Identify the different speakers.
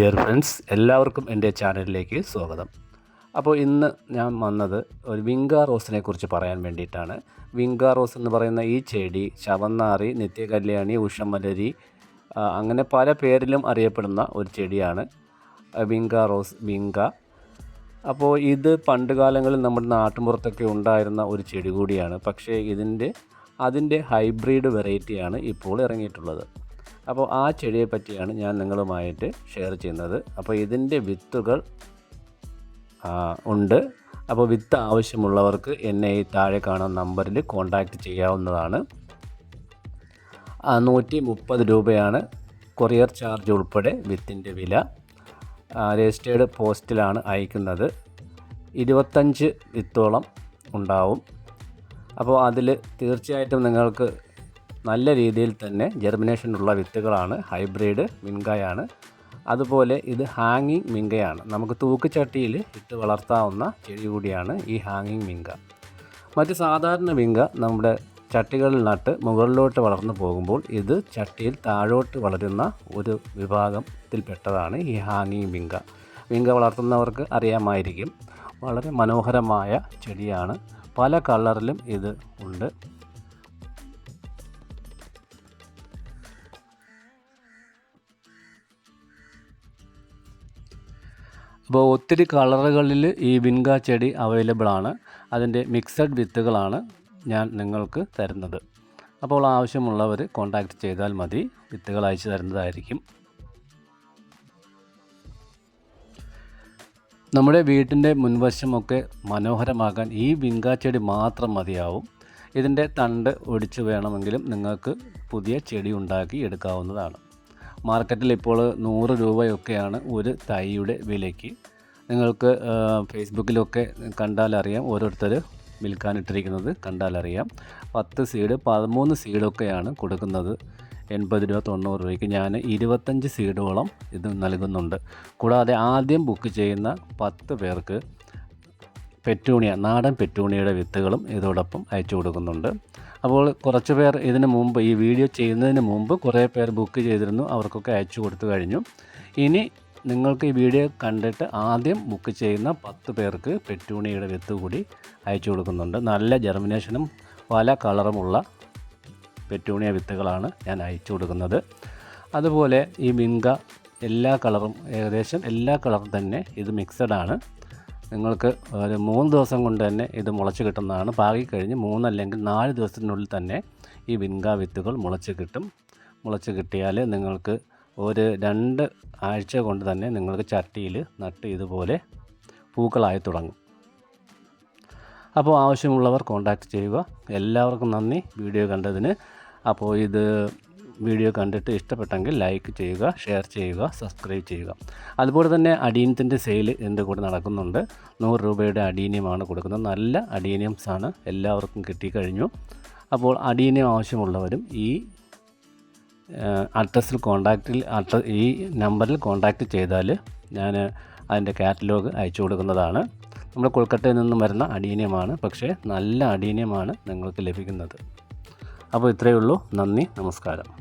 Speaker 1: Dear friends എല്ലാവർക്കും എന്റെ ചാനലിലേക്ക് സ്വാഗതം. അപ്പോൾ ഇന്ന് ഞാൻ വന്നത് ഒരു വിങ്കാ റോസിനെ കുറിച്ച് പറയാൻ വേണ്ടിയിട്ടാണ്. വിങ്കാ റോസ് എന്ന് പറയുന്ന ഈ ചെടി ശവന്നാറി നിത്യകല്യാണി ഉഷമലരി അങ്ങനെ പല പേരിലും അറിയപ്പെടുന്ന ഒരു ചെടിയാണ് വിങ്കാ റോസ് വിങ്ക. അപ്പോൾ ഇത് പണ്ട് കാലങ്ങളിൽ നമ്മുടെ നാട്ടുമ്പുറത്തൊക്കെ ഉണ്ടായിരുന്ന ഒരു ചെടി കൂടിയാണ്. പക്ഷേ ഇതിന്റെ അതിന്റെ ഹൈബ്രിഡ് വെറൈറ്റിയാണ് ഇപ്പോൾ ഇറങ്ങിയിട്ടുള്ളത്. അപ്പോൾ ആ ചെടിയെ പറ്റിയാണ് ഞാൻ നിങ്ങളുമായിട്ട് ഷെയർ ചെയ്യുന്നത്. അപ്പോൾ ഇതിന്റെ വിത്തുകൾ ഉണ്ട്. അപ്പോൾ വിത്ത് ആവശ്യമുള്ളവർക്ക് എന്നെ ഈ താഴെ കാണുന്ന നമ്പറിൽ കോൺടാക്റ്റ് ചെയ്യാവുന്നതാണ്. നൂറ്റി മുപ്പത് രൂപയാണ് കൊറിയർ ചാർജ് ഉൾപ്പെടെ വിത്തിന്റെ വില. രജിസ്റ്റേർഡ് പോസ്റ്റിലാണ് അയക്കുന്നത്. ഇരുപത്തഞ്ച് വിത്തോളം ഉണ്ടാവും. അപ്പോൾ അതിൽ തീർച്ചയായിട്ടും നിങ്ങൾക്ക് നല്ല രീതിയിൽ തന്നെ ജെർമിനേഷൻ ഉള്ള വിത്തുകളാണ്. ഹൈബ്രിഡ് മിൻകായാണ് അതുപോലെ ഇത് ഹാങ്ങിങ് മിങ്കയാണ് നമുക്ക് തൂക്കുചട്ടിയിൽ ഇട്ട് വളർത്താവുന്ന ചെടി കൂടിയാണ് ഈ ഹാങ്ങിങ് മിങ്ക മറ്റ് സാധാരണ മിങ്ക നമ്മുടെ ചട്ടികളിൽ നട്ട് മുകളിലോട്ട് വളർന്നു പോകുമ്പോൾ ഇത് ചട്ടിയിൽ താഴോട്ട് വളരുന്ന ഒരു വിഭാഗത്തിൽപ്പെട്ടതാണ് ഈ ഹാങ്ങിങ് മിങ്ക മിങ്ക വളർത്തുന്നവർക്ക് അറിയാമായിരിക്കും. വളരെ മനോഹരമായ ചെടിയാണ്. പല കളറിലും ഇത് ഉണ്ട്. അപ്പോൾ ഒത്തിരി കളറുകളിൽ ഈ വിൻഗ ചെടി അവൈലബിൾ ആണ്. അതിന്റെ മിക്സഡ് വിത്തുകളാണ് ഞാൻ നിങ്ങൾക്ക് തരുന്നത്. അപ്പോൾ ആവശ്യമുള്ളവർ കോൺടാക്റ്റ് ചെയ്താൽ മതി. വിത്തുകൾ അയച്ചു തരുന്നതായിരിക്കും. നമ്മുടെ വീട്ടിന്റെ മുൻവശമൊക്കെ മനോഹരമാക്കാൻ ഈ വിങ്ക ചെടി മാത്രം മതിയാവും. ഇതിന്റെ തണ്ട് ഒടിച്ച് വേണമെങ്കിലും നിങ്ങൾക്ക് പുതിയ ചെടി ഉണ്ടാക്കി എടുക്കാവുന്നതാണ്. മാർക്കറ്റിൽ ഇപ്പോൾ നൂറ് രൂപയൊക്കെയാണ് ഒരു തൈയുടെ വിലയ്ക്ക്. നിങ്ങൾക്ക് ഫേസ്ബുക്കിലൊക്കെ കണ്ടാലറിയാം ഓരോരുത്തർ വിൽക്കാനിട്ടിരിക്കുന്നത് കണ്ടാലറിയാം പത്ത് സീഡ് പതിമൂന്ന് സീഡൊക്കെയാണ് കൊടുക്കുന്നത്. എൺപത് രൂപ തൊണ്ണൂറ് രൂപയ്ക്ക് ഞാൻ ഇരുപത്തഞ്ച് സീഡോളം ഇത് നൽകുന്നുണ്ട്. കൂടാതെ ആദ്യം ബുക്ക് ചെയ്യുന്ന പത്ത് പേർക്ക് പെറ്റൂണിയ നാടൻ പെറ്റൂണിയയുടെ വിത്തുകളും ഇതോടൊപ്പം അയച്ചു കൊടുക്കുന്നുണ്ട്. അപ്പോൾ കുറച്ച് പേർ ഇതിന് മുമ്പ് ഈ വീഡിയോ ചെയ്യുന്നതിന് മുമ്പ് കുറേ പേർ ബുക്ക് ചെയ്തിരുന്നു അവർക്കൊക്കെ അയച്ചു കൊടുത്തു കഴിഞ്ഞു. ഇനി നിങ്ങൾക്ക് ഈ വീഡിയോ കണ്ടിട്ട് ആദ്യം ബുക്ക് ചെയ്യുന്ന പത്ത് പേർക്ക് പെറ്റൂണിയയുടെ വിത്ത് കൂടി അയച്ചു കൊടുക്കുന്നുണ്ട്. നല്ല ജെർമിനേഷനും പല കളറുമുള്ള പെറ്റൂണിയ വിത്തുകളാണ് ഞാൻ അയച്ചു കൊടുക്കുന്നത്. അതുപോലെ ഈ മിങ്ക എല്ലാ കളറും ഏകദേശം എല്ലാ കളറും തന്നെ ഇത് മിക്സഡ് ആണ്. നിങ്ങൾക്ക് ഒരു മൂന്ന് ദിവസം കൊണ്ട് തന്നെ ഇത് മുളച്ച് കിട്ടുന്നതാണ്. പാകി കഴിഞ്ഞ് മൂന്നല്ലെങ്കിൽ നാല് ദിവസത്തിനുള്ളിൽ തന്നെ ഈ വിൻകാ വിത്തുകൾ മുളച്ച് കിട്ടും. മുളച്ച് കിട്ടിയാൽ നിങ്ങൾക്ക് ഒരു രണ്ട് ആഴ്ച കൊണ്ട് തന്നെ നിങ്ങൾക്ക് ചട്ടിയിൽ നട്ട് ഇതുപോലെ പൂക്കളായി തുടങ്ങും. അപ്പോൾ ആവശ്യമുള്ളവർ കോൺടാക്റ്റ് ചെയ്യുക. എല്ലാവർക്കും നന്ദി. വീഡിയോ കണ്ടതിന്. അപ്പോൾ ഇത് വീഡിയോ കണ്ടിട്ട് ഇഷ്ടപ്പെട്ടെങ്കിൽ ലൈക്ക് ചെയ്യുക ഷെയർ ചെയ്യുക സബ്സ്ക്രൈബ് ചെയ്യുക. അതുപോലെ തന്നെ അടീനത്തിന്റെ സെയിൽ എന്റെ കൂടെ നടക്കുന്നുണ്ട്. നൂറ് രൂപയുടെ അടീനിയമാണ് കൊടുക്കുന്നത്. നല്ല അടീനിയംസ് ആണ് എല്ലാവർക്കും കിട്ടിക്കഴിഞ്ഞു. അപ്പോൾ അടീനിയം ആവശ്യമുള്ളവരും ഈ അഡ്രസ്സിൽ കോൺടാക്റ്റിൽ അഡ്ര ഈ നമ്പറിൽ കോൺടാക്റ്റ് ചെയ്താൽ ഞാൻ അതിന്റെ കാറ്റലോഗ് അയച്ചു കൊടുക്കുന്നതാണ്. നമ്മൾ കൊൽക്കട്ടയിൽ നിന്നും വരുന്ന അടീനിയമാണ്. പക്ഷേ നല്ല അടീനിയമാണ് നിങ്ങൾക്ക് ലഭിക്കുന്നത്. അപ്പോൾ ഇത്രയേ ഉള്ളൂ. നന്ദി നമസ്കാരം.